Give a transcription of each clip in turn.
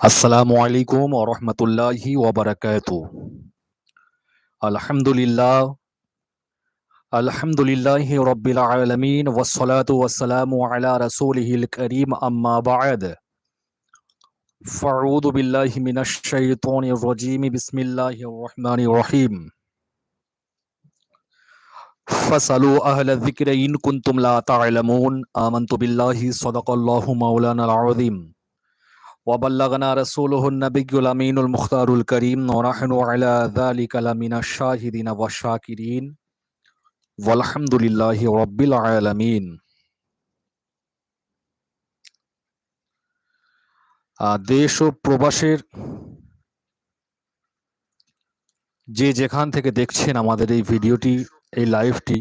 আসসালামু আলাইকুম ওয়া রাহমাতুল্লাহি ওয়া বারাকাতুহু আলহামদুলিল্লাহ আলহামদুলিল্লাহি রাব্বিল আলামিন ওয়াস সালাতু ওয়াস সালামু আলা রাসূলিহিল কারীম আম্মা বা'দ ফাউযু বিল্লাহি মিনাশ শাইতানির রাজীম বিসমিল্লাহির রহমানির রহিম ফাসালু আহলা الذكر ইন كنتم لا تعلمون আমানতু بالله صدق الله مولانا العظيم وبلغنا رسوله النبي আমিনুল মুখতারুল করিম ওয়া على ذلك যালিকা الشاهدين والشاكرين والحمد لله رب العالمين আলামিন দেশ ও প্রবাসের যে যেখান থেকে দেখছেন আমাদের এই ভিডিওটি এই লাইভটি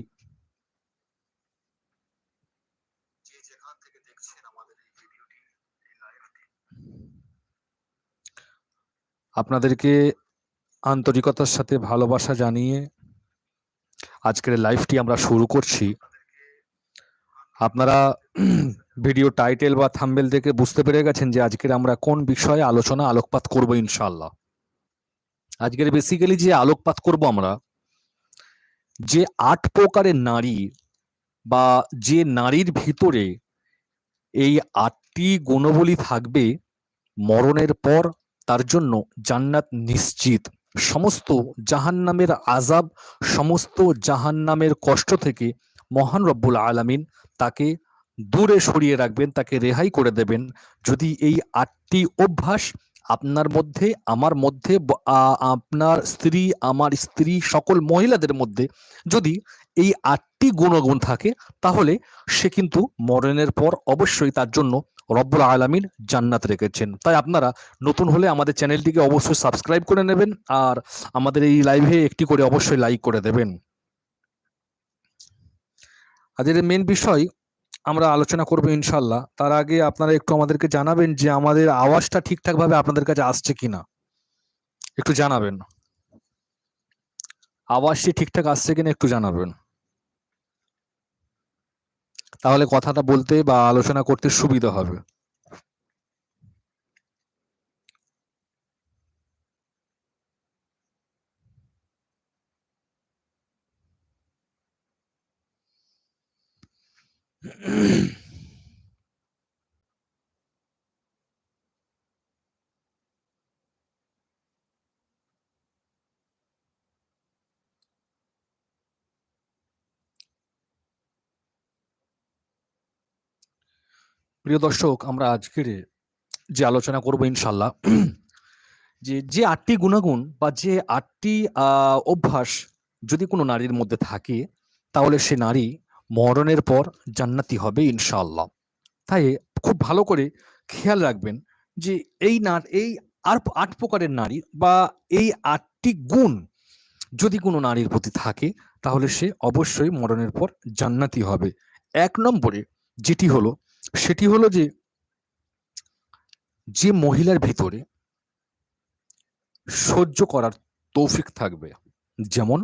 আপনাদেরকে আন্তরিকতার সাথে ভালোবাসা জানিয়ে আজকের লাইভটি আমরা শুরু করছি। আপনারা ভিডিও টাইটেল বা থাম্বেল দেখে বুঝতে পেরে গেছেন যে আজকের আমরা কোন বিষয়ে আলোচনা আলোকপাত করব ইনশাআল্লাহ। আজকের বেসিক্যালি যে আলোকপাত করব আমরা যে আট প্রকারের নারী বা যে নারীর ভিতরে এই আটটি গুণবলী থাকবে, মরণের পর তার জন্য জান্নাত নিশ্চিত। সমস্ত জাহান্নামের আজাব সমস্ত জাহান্নামের কষ্ট থেকে মহান রব্বুল আলামিন তাকে দূরে সরিয়ে রাখবেন, তাকে রেহাই করে দেবেন। যদি এই আটটি অভ্যাস আপনার মধ্যে, আমার মধ্যে আপনার স্ত্রী, আমার স্ত্রী, সকল মহিলাদের মধ্যে যদি এই আটটি গুণগুণ থাকে, তাহলে সে কিন্তু মরণের পর অবশ্যই তার জন্য রব্বুল আলামিন জান্নাত রেখেছেন। তাই আপনারা নতুন হলে আমাদের চ্যানেলটিকে অবশ্যই সাবস্ক্রাইব করে নেবেন আর আমাদের এই লাইভে একটি করে অবশ্যই লাইক করে দেবেন। আজকের মেন বিষয় আমরা আলোচনা করব ইনশাল্লাহ তার আগে আপনারা একটু আমাদেরকে জানাবেন যে আমাদের আওয়াজটা ঠিকঠাক ভাবে আপনাদের কাছে আসছে কিনা। একটু জানাবেন। আওয়াজটি ঠিকঠাক আসছে কিনা একটু জানাবেন। তাহলে কথাটা বলতে বা আলোচনা করতে সুবিধা হবে। প্রিয় দর্শক, আমরা আজকের যে আলোচনা করব ইনশাল্লাহ যে যে আটটি গুণাগুণ বা যে আটটি অভ্যাস যদি কোনো নারীর মধ্যে থাকে, তাহলে সে নারী মরণের পর জান্নাতি হবে ইনশাআল্লাহ। তাই খুব ভালো করে খেয়াল রাখবেন যে এই না, এই আর আট প্রকারের নারী বা এই আটটি গুণ যদি কোনো নারীর প্রতি থাকে, তাহলে সে অবশ্যই মরণের পর জান্নাতি হবে। এক নম্বরে যেটি হলো, সেটি হলো যে যে মহিলার ভিতরে সহ্য করার তৌফিক থাকবে। যেমন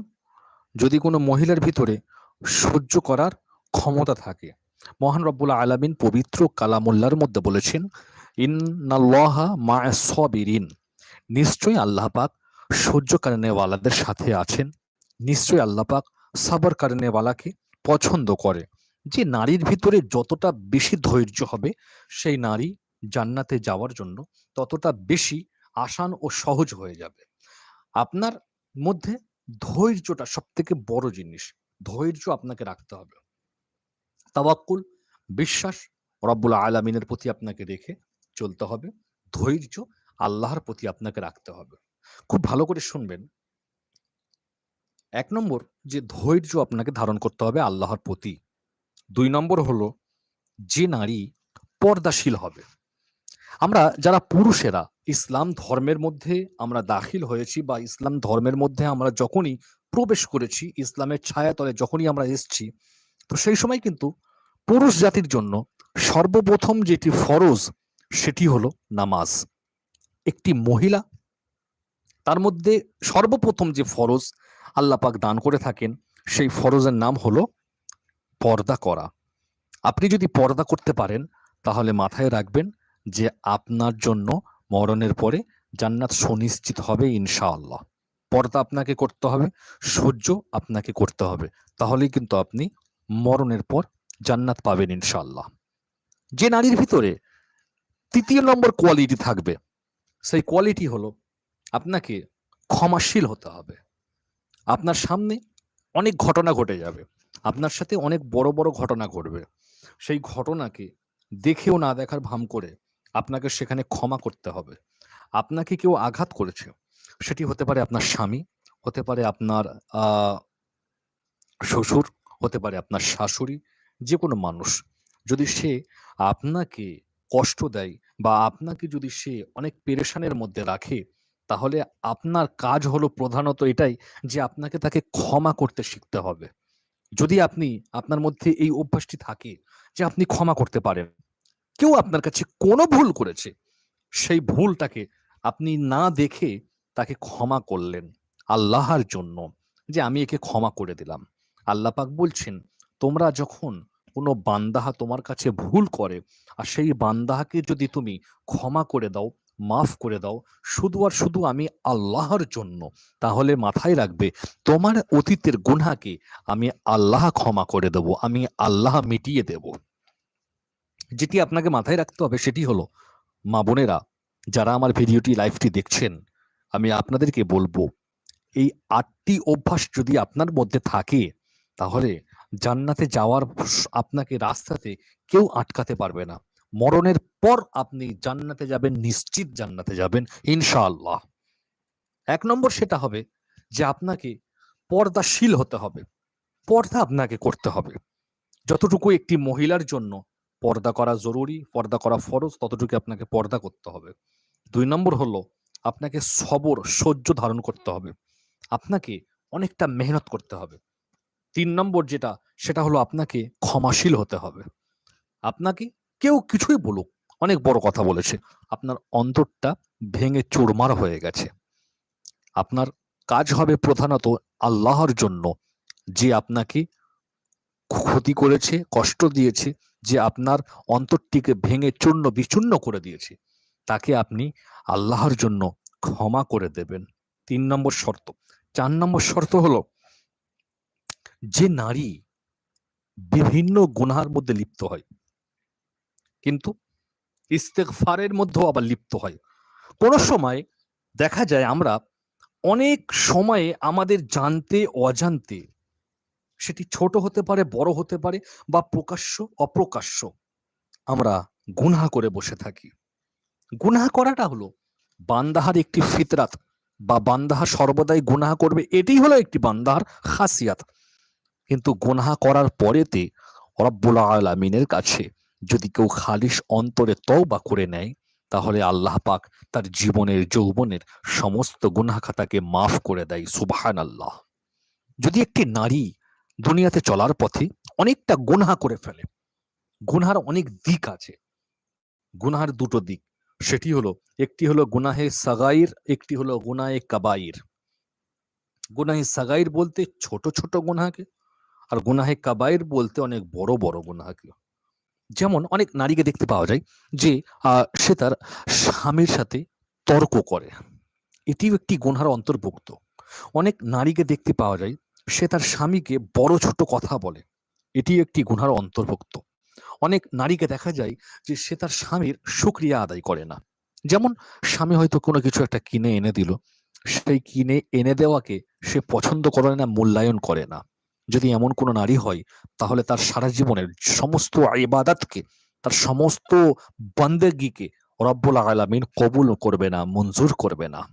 যদি কোনো মহিলার ভিতরে সহ্য করার ক্ষমতা থাকে। মহান রব্বুল আলামিন পবিত্র কালামুল্লার মধ্যে বলেছেন, ইন্নাল্লাহা মা সবিরিন। নিশ্চয়ই আল্লাহ পাক সহ্য কারণেওয়ালাদের সাথে আছেন। নিশ্চয়ই আল্লাহ পাক সাবর কারণেওয়ালাকে পছন্দ করে। যে নারীর ভিতরে যতটা বেশি ধৈর্য হবে, সেই নারী জান্নাতে যাওয়ার জন্য ততটা বেশি আসান ও সহজ হয়ে যাবে। আপনার মধ্যে ধৈর্যটা সব থেকে বড় জিনিস। ধৈর্য আপনাকে রাখতে হবে। তাওয়াক্কুল, বিশ্বাস রব্বুল আলামিনের প্রতি আপনাকে রেখে চলতে হবে। ধৈর্য আল্লাহর প্রতি আপনাকে রাখতে হবে। খুব ভালো করে শুনবেন। এক নম্বর যে ধৈর্য আপনাকে ধারণ করতে হবে আল্লাহর প্রতি। দুই নম্বর হলো যে নারী পর্দাশীল হবে। আমরা যারা পুরুষেরা, ইসলাম ধর্মের মধ্যে আমরা দাখিল হয়েছি বা ইসলাম ধর্মের মধ্যে আমরা যখনই প্রবেশ করেছি ইসলামের ছায়াতলে যখনই আমরা এসছি, তো সেই সময় কিন্তু পুরুষ জাতির জন্য সর্বপ্রথম যেটি ফরজ সেটি হলো নামাজ। একটি মহিলা, তার মধ্যে সর্বপ্রথম যে ফরজ আল্লাহ পাক দান করে থাকেন, সেই ফরজের নাম হলো পর্দা করা। আপনি যদি পর্দা করতে পারেন, তাহলে মাথায় রাখবেন যে আপনার জন্য মরণের পরে জান্নাত সুনিশ্চিত হবে ইনশাআল্লাহ। পর্দা আপনাকে করতে হবে সহ্য আপনাকে করতে হবে। তাহলেই কিন্তু আপনি মরণের পর জান্নাত পাবেন ইনশাল্লাহ যে নারীর ভিতরে তৃতীয় নম্বর কোয়ালিটি থাকবে, সেই কোয়ালিটি হলো আপনাকে ক্ষমাশীল হতে হবে। আপনার সামনে অনেক ঘটনা ঘটে যাবে, আপনার সাথে অনেক বড় বড় ঘটনা ঘটবে। সেই ঘটনাকে দেখেও না দেখার ভাম করে আপনাকে সেখানে ক্ষমা করতে হবে। আপনাকে কেউ আঘাত করেছে সেটি হতে পারে আপনার স্বামী, হতে পারে আপনার শ্বশুর, হতে পারে আপনার শাশুড়ি যে কোনো মানুষ। যদি সে আপনাকে কষ্ট দেয় বা আপনাকে যদি সে অনেক পেরেশানের মধ্যে রাখে, তাহলে আপনার কাজ হলো প্রধানত এটাই যে আপনাকে তাকে ক্ষমা করতে শিখতে হবে। যদি আপনি, আপনার মধ্যে এই অভ্যাসটি থাকে যে আপনি ক্ষমা করতে পারেন, কেউ আপনার কাছে কোনো ভুল করেছে, সেই ভুলটাকে আপনি না দেখে তাকে ক্ষমা করলেন আল্লাহর জন্য যে আমি একে ক্ষমা করে দিলাম। আল্লাহ পাক বলছেন, তোমরা যখন কোনো বান্দাহা তোমার কাছে ভুল করে আর সেই বান্দাহাকে যদি তুমি ক্ষমা করে দাও, মাফ করে দাও, শুধু আর শুধু আমি আল্লাহর জন্য, তাহলে মাথায় রাখবে তোমার অতীতের গুনাকে আমি আল্লাহ ক্ষমা করে দেব, আমি আল্লাহ মিটিয়ে দেব। যেটি আপনাকে মাথায় রাখতে হবে সেটি হলো, মা বোনেরা, যারা আমার ভিডিওটি, লাইভটি দেখছেন আমি আপনাদেরকে বলব, এই আটটি অভ্যাস যদি আপনার মধ্যে থাকে, তাহলে জান্নাতে যাওয়ার আপনাকে রাস্তাতে কেউ আটকাতে পারবে না। মরণের পর আপনি জান্নাতে যাবেন, নিশ্চিত জান্নাতে যাবেন, ইনশাআল্লাহ। এক নম্বর সেটা হবে যে আপনাকে পর্দাশীল হতে হবে। পর্দা আপনাকে করতে হবে। যতটুকু একটি মহিলার জন্য পর্দা করা জরুরি, পর্দা করা ফরজ, ততটুকু আপনাকে পর্দা করতে হবে। দুই নম্বর হলো আপনাকে সবর, সহ্য ধারণ করতে হবে। আপনাকে অনেকটা মেহনত করতে হবে। তিন নম্বর যেটা, সেটা হলো আপনাকে ক্ষমাশীল হতে হবে। আপনাকে কেউ কিছুই বলুক, অনেক বড় কথা বলেছে, আপনার অন্তরটা ভেঙে চুরমার হয়ে গেছে। আপনার কাজ হবে প্রধানত আল্লাহর জন্য, যে আপনাকে ক্ষতি করেছে, কষ্ট দিয়েছে, যে আপনার অন্তরটিকে ভেঙে চূর্ণ বিচূর্ণ করে দিয়েছে। তাকে আপনি আল্লাহর জন্য ক্ষমা করে দেবেন। তিন নম্বর শর্ত। চার নম্বর শর্ত হলো, যে নারী বিভিন্ন গুনহার মধ্যে লিপ্ত হয়, কিন্তু ইস্তেগফারের মধ্যেও আবার লিপ্ত হয়। কোন সময় দেখা যায় আমরা অনেক সময়ে আমাদের জানতে, অজান্তে সেটি ছোট হতে পারে, বড় হতে পারে বা প্রকাশ্য, অপ্রকাশ্য আমরা গুনহা করে বসে থাকি। গুনহা করাটা হলো বান্দাহার একটি ফিতরাত বা বান্দাহা সর্বদাই গুনাহা করবে এটাই হলো একটি বান্দাহার খাসিয়াত। কিন্তু গুনাহা করার পরেতে রব্বুল আলামিনের কাছে যদি কেউ খালিশ অন্তরে তওবা করে নেয়, তাহলে আল্লাহ পাক তার জীবনের, যৌবনের সমস্ত গুনাহ খাতাকে মাফ করে দেয় সুবহান আল্লাহ যদি একটি নারী দুনিয়াতে চলার পথে অনেকটা গুনহা করে ফেলে, গুনহার অনেক দিক আছে, গুনহার দুটো দিক। সেটি হলো, একটি হলো গুনাহে সাগাইর, একটি হলো গুনাহে কাবাইর। গুনাহে সাগাইর বলতে ছোট ছোট গুনাহাকে, আর গুনাহে কাবাইর বলতে অনেক বড় বড় গুনাহাকে। যেমন অনেক নারীকে দেখতে পাওয়া যায় যে সে তার স্বামীর সাথে তর্ক করে। এটিও একটি গুনহার অন্তর্ভুক্ত। অনেক নারীকে দেখতে পাওয়া যায়, সে তার স্বামীকে বড় ছোট কথা বলে। এটি একটি গুনহার অন্তর্ভুক্ত। অনেক নারীকে দেখা যায় যে সে তার স্বামীর সুক্রিয়া আদায় করে না। যেমন স্বামী হয়তো কোনো কিছু একটা কিনে এনে দিল, সেই কিনে এনে দেওয়াকে সে পছন্দ করে না, মূল্যায়ন করে না। যদি এমন কোনো নারী হয়, তাহলে তার সারা জীবনের সমস্ত ইবাদাতকে, তার সমস্ত বন্দেগিকে রব্বুল আলামিন কবুল করবে না, মঞ্জুর করবে না।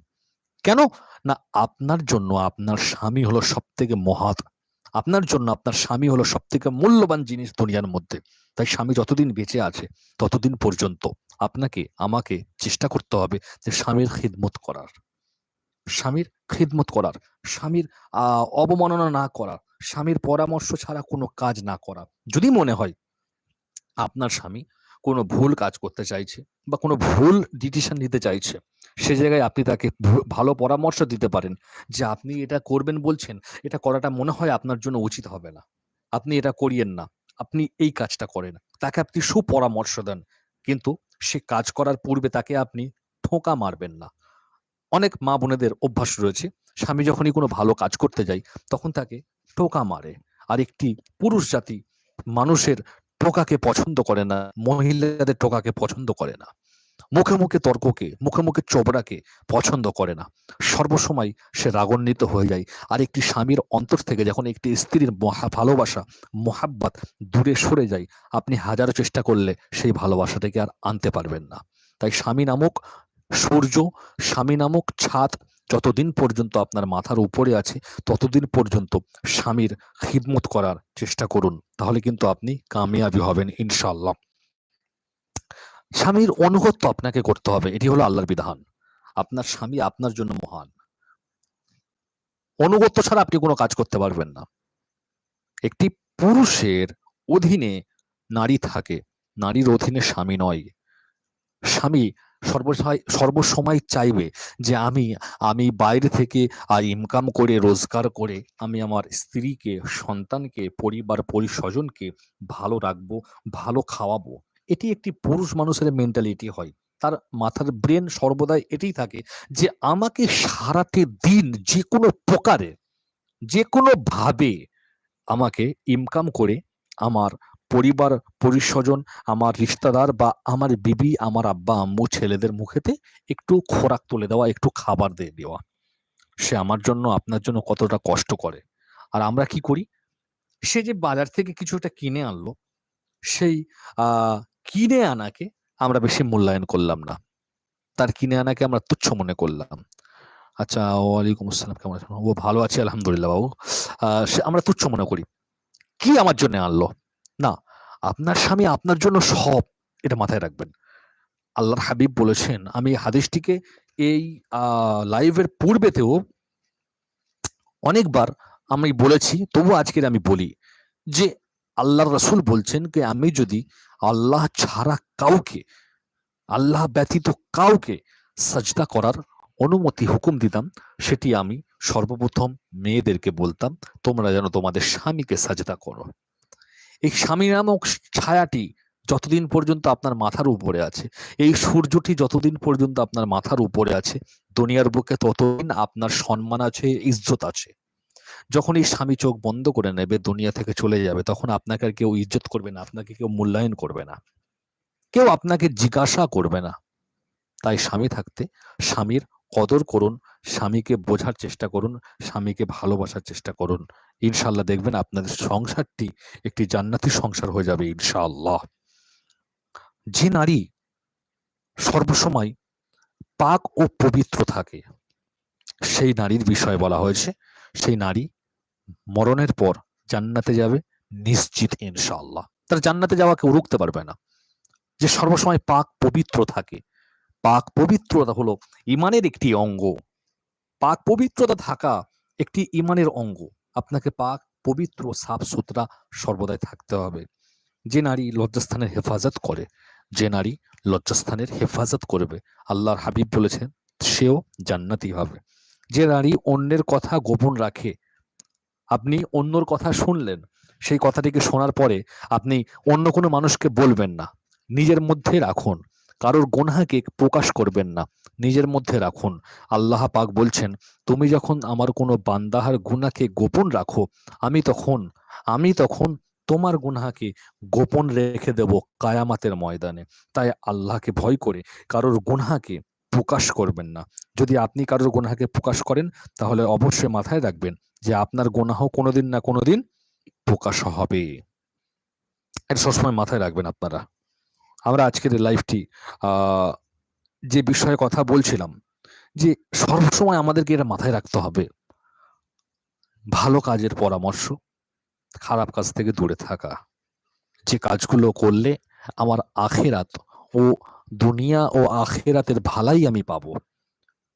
কেন? না, আপনার জন্য আপনার স্বামী হলো সব থেকে মহাত আপনার জন্য আপনার স্বামী হলো সব থেকে মূল্যবান জিনিস দুনিয়ার মধ্যে। তাই স্বামী যতদিন বেঁচে আছে, ততদিন পর্যন্ত আপনাকে, আমাকে চেষ্টা করতে হবে যে স্বামীর খিদমত করার। স্বামীর খিদমত করার, স্বামীর অবমাননা না করার, স্বামীর পরামর্শ ছাড়া কোনো কাজ না করা যদি মনে হয় আপনার স্বামী কোনো ভুল কাজ করতে চাইছে বা কোনো ভুল ডিসিশন নিতে চাইছে, সে জায়গায় আপনি তাকে ভালো পরামর্শ দিতে পারেন যে আপনি এটা করবেন বলছেন, এটা করাটা মনে হয় আপনার জন্য উচিত হবে না। আপনি এটা করিয়েন না, আপনি এই কাজটা করেন, তাকে আপনি সুপরামর্শ দেন, কিন্তু সে কাজ করার পূর্বে তাকে আপনি ঠোঁকা মারবেন না। অনেক মা বোনেদের অভ্যাস রয়েছে, স্বামী যখনই কোনো ভালো কাজ করতে যায়, তখন তাকে টোকা মারে। আর একটি পুরুষ জাতি মানুষের টোকাকে পছন্দ করে না, মহিলাদের টোকাকে পছন্দ করে না। মুখে মুখে তর্ককে, মুখে মুখে চোপড়াকে পছন্দ করে না। সর্বসময় সে রাগান্বিত হয়ে যায়। আর একটি স্বামীর অন্তর থেকে যখন একটি স্ত্রীর মহা ভালোবাসা, মোহাব্বত দূরে সরে যায়, আপনি হাজারো চেষ্টা করলে সেই ভালোবাসাটাকে আর আনতে পারবেন না। তাই স্বামী নামক সূর্য, স্বামী নামক ছাদ যতদিন পর্যন্ত আপনার মাথার উপরে আছে, ততদিন পর্যন্ত স্বামীর খিদমত করার চেষ্টা করুন, তাহলে কিন্তু আপনি কামিয়াবি হবেন ইনশাল্লাহ স্বামীর অনুগত্য আপনাকে করতে হবে, এটি হলো আল্লাহর বিধান। আপনার স্বামী আপনার জন্য মহান। অনুগত্য ছাড়া আপনি কোনো কাজ করতে পারবেন না। একটি পুরুষের অধীনে নারী থাকে, নারীর অধীনে স্বামী নয়। স্বামী সর্বসময় সর্বসময় চাইবে যে আমি আমি বাইরে থেকে আর ইনকাম করে, রোজগার করে আমি আমার স্ত্রীকে, সন্তানকে, পরিবার, পরিস্বজনকে ভালো রাখব, ভালো খাওয়াবো। এটি একটি পুরুষ মানুষের মেন্টালিটি হয়। তার মাথার ব্রেন সর্বদাই এটাই থাকে যে আমাকে সারাটি দিন যে কোনো প্রকারে, যে কোনো ভাবে আমাকে ইনকাম করে আমার পরিবার, পরিস্বজন, আমার রিশতেদার বা আমার বিবি, আমার আব্বা, আম্মু, ছেলেদের মুখেতে একটু খোরাক তুলে দেওয়া, একটু খাবার দিয়ে দেওয়া। সে আমার জন্য, আপনার জন্য কতটা কষ্ট করে। আর আমরা কি করি? সে যে বাজার থেকে কিছু একটা কিনে আনলো, সেই কিনে আনাকে আমরা বেশি মূল্যায়ন করলাম না। তার কিনে আনাকে আমরা তুচ্ছ মনে করলাম। আচ্ছা ওয়ালাইকুম আসসালাম, কেমন আছেন? ও ভালো আছে, আলহামদুলিল্লাহ বাবু। সে আমরা তুচ্ছ মনে করি। কি আমার জন্য আনলো? না, আপনার স্বামী আপনার জন্য সব এটা মাথায় রাখবেন। আল্লাহর হাবিব বলেছেন, আমি হাদিসটিকে এই লাইভের পূর্বেতেও অনেকবার আমি বলেছি তবু আজকের আমি বলি যে, আল্লাহর রসুল বলছেন যে, আমি যদি আল্লাহ ছাড়া কাউকে, আল্লাহ ব্যতীত কাউকে সাজদা করার অনুমতি হুকুম দিতাম, সেটি আমি সর্বপ্রথম মেয়েদেরকে বলতাম, তোমরা যেন তোমাদের স্বামীকে সাজদা করো। এই স্বামী নামক ছায়াটি যতদিন পর্যন্ত আপনার মাথার উপরে আছে, এই সূর্যটি যতদিন পর্যন্ত আপনার মাথার উপরে আছে, দুনিয়ার বুকে ততদিন আপনার সম্মান আছে, ইজ্জত আছে। যখন এই স্বামী চোখ বন্ধ করে নেবে, দুনিয়া থেকে চলে যাবে, তখন আপনাকে আর কেউ ইজ্জত করবে না, আপনাকে কেউ মূল্যায়ন করবে না। কেউ আপনাকে জিজ্ঞাসা করবে না। তাই স্বামী থাকতে স্বামীর কদর করুন স্বামীকে বোঝার চেষ্টা করুন, স্বামীকে ভালোবাসার চেষ্টা করুন। ইনশাল্লাহ দেখবেন আপনাদের সংসারটি একটি জান্নাতি সংসার হয়ে যাবে ইনশাআল্লাহ। যে নারী সর্বসময় পাক ও পবিত্র থাকে, সেই নারীর বিষয়ে বলা হয়েছে, সেই নারী মরণের পর জান্নাতে যাবে নিশ্চিত ইনশাআল্লাহ। তার জান্নাতে যাওয়া কেউ রুখতে পারবে না। যে সর্বসময় পাক পবিত্র থাকে, পাক পবিত্রতা হলো ইমানের একটি অঙ্গ। পাক পবিত্রতা থাকা একটি ইমানের অঙ্গ। আপনাকে পাক, পবিত্র, সাফ সুতরা সর্বদাই থাকতে হবে। যে নারী লজ্জাস্থানের হেফাজত করে, যে নারী লজ্জাস্থানের হেফাজত করবে, আল্লাহর হাবিব বলেছেন, সেও জান্নাতি হবে। যে নারী অন্যের কথা গোপন রাখে, আপনি অন্যর কথা শুনলেন, সেই কথাটিকে শোনার পরে আপনি অন্য কোনো মানুষকে বলবেন না। নিজের মধ্যে রাখুন। কারোর গুনহাকে প্রকাশ করবেন না। নিজের মধ্যে রাখুন। আল্লাহ পাক বলছেন, তুমি যখন আমার কোনো বান্দাহার গুনাকে গোপন রাখো, আমি তখন আমি তখন তোমার গুনহাকে গোপন রেখে দেব কায়ামাতের ময়দানে। তাই আল্লাহকে ভয় করে কারোর গুনহাকে প্রকাশ করবেন না। যদি আপনি কারোর গুনহাকে প্রকাশ করেন, তাহলে অবশ্যই মাথায় রাখবেন যে আপনার গুনাহ কোনোদিন না কোনোদিন প্রকাশ হবে। এটা সবসময় মাথায় রাখবেন আপনারা। আমরা আজকের এই লাইভটি যে বিষয়ে কথা বলছিলাম, যে সর্বসময় আমাদেরকে এটা মাথায় রাখতে হবে। ভালো কাজের পরামর্শ, খারাপ কাজ থেকে দূরে থাকা। যে কাজগুলো করলে আমার আখেরাত ও দুনিয়া ও আখেরাতের ভালাই আমি পাবো।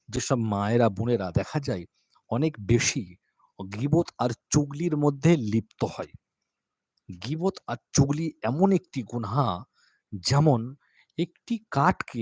যেসব মায়েরা, বোনেরা দেখা যায় অনেক বেশি গিবত আর চুগলির মধ্যে লিপ্ত হয়। গিবত আর চুগলি এমন একটি গুনহা যেমন একটি কাঠকে